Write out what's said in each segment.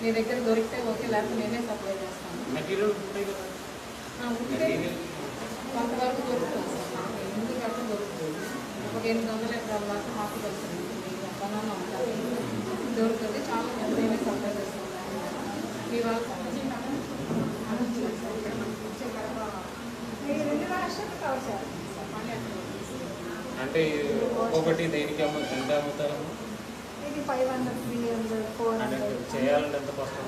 మీ దగ్గర దొరికితే ఓకే లేకపోతే నేనే సప్లై కొంతవరకు దొరుకుతుంది సార్. ఎందుకు దొరుకుతుంది? ఒక ఎనిమిది వందల ఎకరాల వరకు మాకు దొరుకుతుంది. బనానా ఉంటుంది దొరుకుతుంది. చాలా మంది మేమే సప్లై చేస్తాం మీ వాళ్ళు అంటే ఒక్కొక్కటి దేనికి అమ్ము ఎంత అమ్ముతారమ్మా? ఇది five hundred three hundred four hundred. చేయాలంటే ఎంత కష్టం.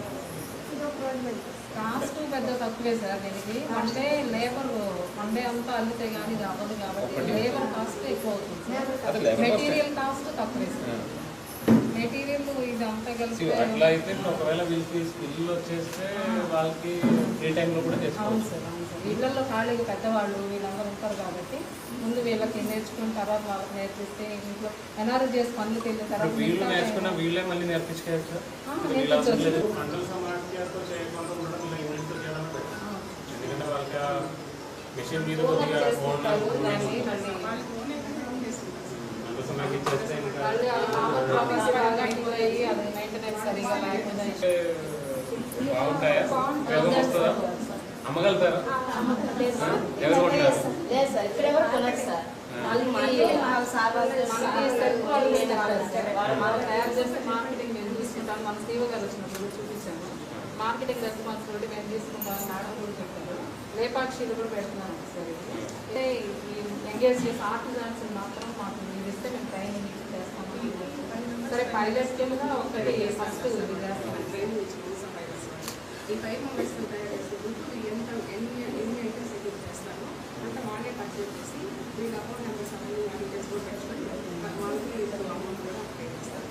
కాస్ట్ పెద్ద తక్కువే సార్ దీనికి. అంటే లేబర్ మండే అంతా అల్లితే కానీ ఇది అవ్వదు కాబట్టి. లేబర్ కాస్ట్ ఎక్కువ అవుతుంది మెటీరియల్ కాస్ట్ తక్కువే సార్. మెటీరియల్ ఇది అంతా కలిసి అట్లా అయితే ఒకవేళ వీళ్ళకి స్కిల్ వచ్చేస్తే వాళ్ళకి ఫ్రీ టైంలో కూడా అవును చేసుకోవచ్చు సార్ అవును సార్. ఇళ్ళలో ఖాళీగా పెద్దవాళ్ళు వీళ్ళందరూ ఉంటారు కాబట్టి ముందు వీళ్ళకి నేర్చుకున్న తర్వాత వాళ్ళకి నేర్పిస్తే ఇంట్లో ఎన్ఆర్ఐ చేసి పనులకు వెళ్ళిన తర్వాత వీళ్ళు నేర్చుకున్న వీళ్ళే మళ్ళీ నేర్పించుకోవచ్చు. ఆ, వీళ్ళు అవసరం నేర్పించవచ్చు. లేదు మండల సమాఖ్యతో చేయకుండా ఉండడం ఇలా యూనిట్తో చేయడం better. ఆ, ఎందుకంటే వాళ్ళకి ఆ మిషన్ మీద ఓనర్ కొద్దిగా చేసుకుంటారు ఓన్ దాన్ని మళ్ళీ. మండల సమాఖ్య చేస్తే ఇంకా మళ్ళీ ఆ కామన్ ప్రాఫిట్స్ బాగా అయిపోయి అది మెయింటెనెన్స్ సరిగా లేకుండా అంటే బాగుంటాయా? ఉపయోగం వస్తుందా అమ్మగలుగుతారా? ఎవరు మనకి మార్కెటింగ్ మేము తోటి మేము తీసుకుంటాం మేడం కూడా చెప్పారు లేపాక్షిలు కూడా పెడుతున్నాం సార్ అంటే ఈ ఎంగేజ్ చేసే ఆర్టిజన్స్ మాత్రం మాకు మీరు ఇస్తే మేము ట్రైనింగ్ చేస్తాము సరే పైలట్ కింద ఒకటి ఫస్ట్ ఇది చేస్తాం ఈ ఫైవ్ మెంబర్స్ తయారు చేసే గ్రూప్ ఎంత ఎన్ని ఎన్ని ఐటమ్స్ ఎగ్జిట్ చేస్తారో అంత వాళ్ళే పర్చేజ్ చేసి వీళ్ళ అకౌంట్ నెంబర్స్ అవన్నీ డీటెయిల్స్ కూడా పెట్టుకొని వాళ్ళకి ఇప్పుడు అమౌంట్ కూడా పే చేస్తారు.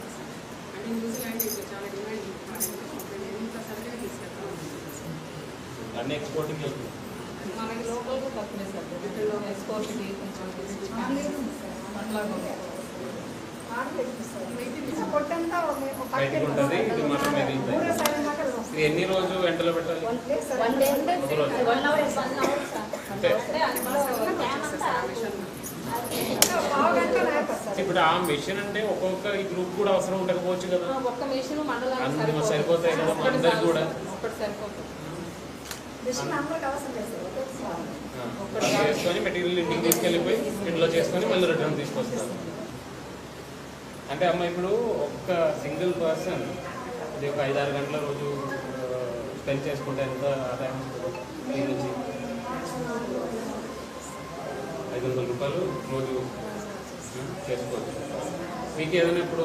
అంటే న్యూజిలాండ్ ఇప్పుడు చాలా డిమాండ్ ఉంటుంది ఎంత సరిగ్గా తీసుకెళ్తాం అన్ని ఎక్స్పోర్టింగ్ మనకి లోకల్గా తక్కువే సార్. ఎక్స్పోర్ట్కి కొంచెం అట్లా కూడా. ఆర్డర్ పెట్టిస్తారు. ఇది పొట్టంతా ఒక- ఒక ఎన్ని రోజు వెంటలో పెట్టాలి. ఇప్పుడు ఆ మిషన్ అంటే ఒక్కొక్క ఈ గ్రూప్ కూడా అవసరం ఉండకపోవచ్చు కదా ఒక్క మిషన్ మండలానికి. సరిపోతాయి కదా అందరికి కూడా. సార్. ఒక్కటి సరిపోతుంది మిషన్ అందరికి అవసరం లేదు సార్. ఒకటి. అది చేసుకొని మెటీరియల్ ఇంటికి తీసుకెళ్ళిపోయి ఇంట్లో చేసుకొని మళ్ళీ రిటర్న్ తీసుకొస్తారు అంటే అమ్మ ఇప్పుడు ఒక్క సింగిల్ పర్సన్ ఇది ఒక ఐదారు గంటల రోజు స్పెండ్ చేసుకుంటే ఎంత ఆదాయం నుంచి ఐదు వందల రూపాయలు రోజు చేసుకోవచ్చు. మీకు ఏదైనా ఇప్పుడు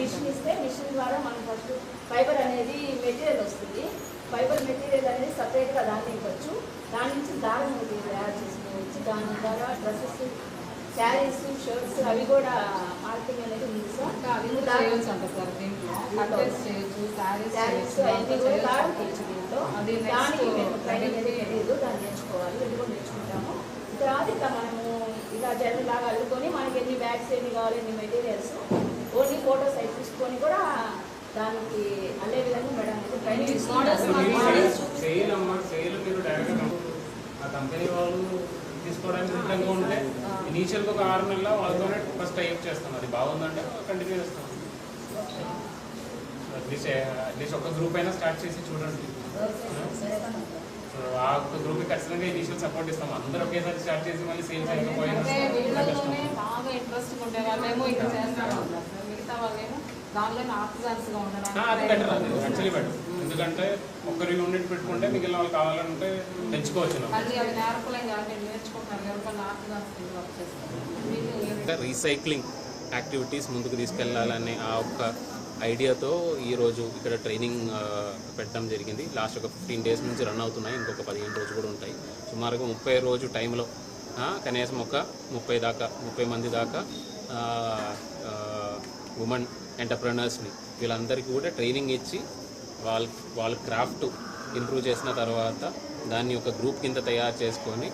మిషన్ ఇస్తే మిషన్ ద్వారా మనం ఫస్ట్ ఫైబర్ అనేది మెటీరియల్ వస్తుంది. ఫైబర్ మెటీరియల్ అనేది సపరేట్గా దాన్ని ఇవ్వచ్చు. దాని నుంచి దారం తయారు చేసుకోవచ్చు దాని ద్వారా డ్రెస్సెస్ శారీస్ షర్ట్స్ అవి కూడా మార్కెటింగ్ అనేది ఉంది సార్. అవి కూడా చేయొచ్చు అంట సార్ దీంట్లో. చేయొచ్చు శారీస్ చేయొచ్చు అవన్నీ కూడా అది దానికి మేము ట్రైనింగ్ అనేది తెలియదు దాన్ని నేర్చుకోవాలి ఇది కూడా నేర్చుకుంటాము. తర్వాత ఇట్లా మనము ఇలా జర్నీ లాగా అల్లుకొని మనకి ఎన్ని బ్యాగ్స్ ఎన్ని కావాలి ఎన్ని మెటీరియల్స్ ఓన్లీ ఫోటోస్ అవి చూసుకొని కూడా దానికి అల్లే విధంగా madam training models models sale అమ్మ సేల్ మీరు డైరెక్ట్గా ఆ కంపెనీ వాళ్ళు తీసుకోవడానికి సిద్ధంగా ఉంటే ఇనీషియల్గా ఒక ఆరు నెలల వాళ్ళతోనే ఫస్ట్ టైప్ చేస్తాం అది బాగుందంటే కంటిన్యూ చేస్తాం. అట్లీస్ట్ అట్లీస్ట్ ఒక గ్రూప్ అయినా స్టార్ట్ చేసి చూడండి. సో ఆ ఒక్క గ్రూప్కి ఖచ్చితంగా ఇనీషియల్ సపోర్ట్ ఇస్తాం. అందరూ ఒకేసారి స్టార్ట్ చేసి మళ్ళీ సేల్స్ అయిపోయినా బాగా ఇంట్రెస్ట్ వాళ్ళేమో ఇది చేస్తారు. మిగతా వాళ్ళేమో గా అది బెటర్ అది. యాక్చువల్లీ బెటర్ ఎందుకంటే ఒక్కరు యూనిట్ పెట్టుకుంటే మిగిలిన వాళ్ళు కావాలంటే ఇంకా రీసైక్లింగ్ యాక్టివిటీస్ ముందుకు తీసుకెళ్ళాలనే ఆ ఒక్క ఐడియాతో ఈరోజు ఇక్కడ ట్రైనింగ్ పెట్టడం జరిగింది. లాస్ట్ ఒక ఫిఫ్టీన్ డేస్ నుంచి రన్ అవుతున్నాయి. ఇంకొక పదిహేను రోజు కూడా ఉంటాయి. సుమారుగా ముప్పై రోజు టైంలో ఆ, కనీసం ఒక ముప్పై దాకా ముప్పై మంది దాకా ఉమెన్ ఎంటర్ప్రినర్స్ని వీళ్ళందరికీ కూడా ట్రైనింగ్ ఇచ్చి వాళ్ళ వాళ్ళ క్రాఫ్ట్ ఇంప్రూవ్ చేసిన తర్వాత దాన్ని ఒక గ్రూప్ కింద తయారు చేసుకొని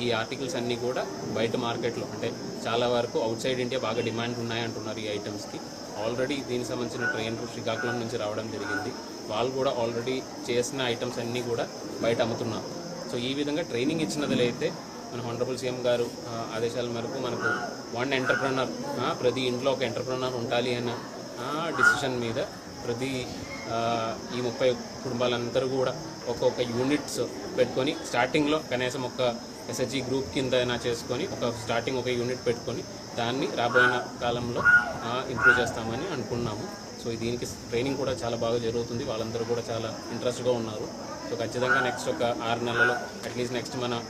ఈ ఆర్టికల్స్ అన్నీ కూడా బయట మార్కెట్లో అంటే చాలా వరకు అవుట్ సైడ్ ఇండియా బాగా డిమాండ్ ఉన్నాయంటున్నారు ఈ ఐటమ్స్కి. ఆల్రెడీ దీనికి సంబంధించిన ట్రైనర్ శ్రీకాకుళం నుంచి రావడం జరిగింది. వాళ్ళు కూడా ఆల్రెడీ చేసిన ఐటమ్స్ అన్నీ కూడా బయట అమ్ముతున్నారు. సో ఈ విధంగా ట్రైనింగ్ ఇచ్చినదిలైతే మన హండ్రబుల్ సీఎం గారు ఆదేశాల మేరకు మనకు వన్ ఎంటర్ప్రినర్ ప్రతి ఇంట్లో ఒక ఎంటర్ప్రినర్ ఉండాలి అన్న డిసిషన్ మీద ప్రతి ఈ ముప్పై కుటుంబాలందరూ కూడా ఒక్కొక్క యూనిట్స్ పెట్టుకొని స్టార్టింగ్లో కనీసం ఒక ఎస్హెచ్జి గ్రూప్ కింద అయినా చేసుకొని ఒక స్టార్టింగ్ ఒక యూనిట్ పెట్టుకొని దాన్ని రాబోయే కాలంలో ఇంప్రూవ్ చేస్తామని అనుకున్నాము. సో దీనికి ట్రైనింగ్ కూడా చాలా బాగా జరుగుతుంది. వాళ్ళందరూ కూడా చాలా ఇంట్రెస్ట్గా ఉన్నారు. సో ఖచ్చితంగా నెక్స్ట్ ఒక ఆరు నెలల్లో అట్లీస్ట్ నెక్స్ట్ మన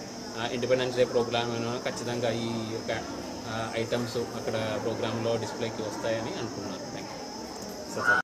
ఇండిపెండెన్స్ డే ప్రోగ్రామ్ ఖచ్చితంగా ఈ యొక్క ఐటమ్స్ అక్కడ ప్రోగ్రాంలో డిస్ప్లేకి వస్తాయని అనుకున్నారు. Thank you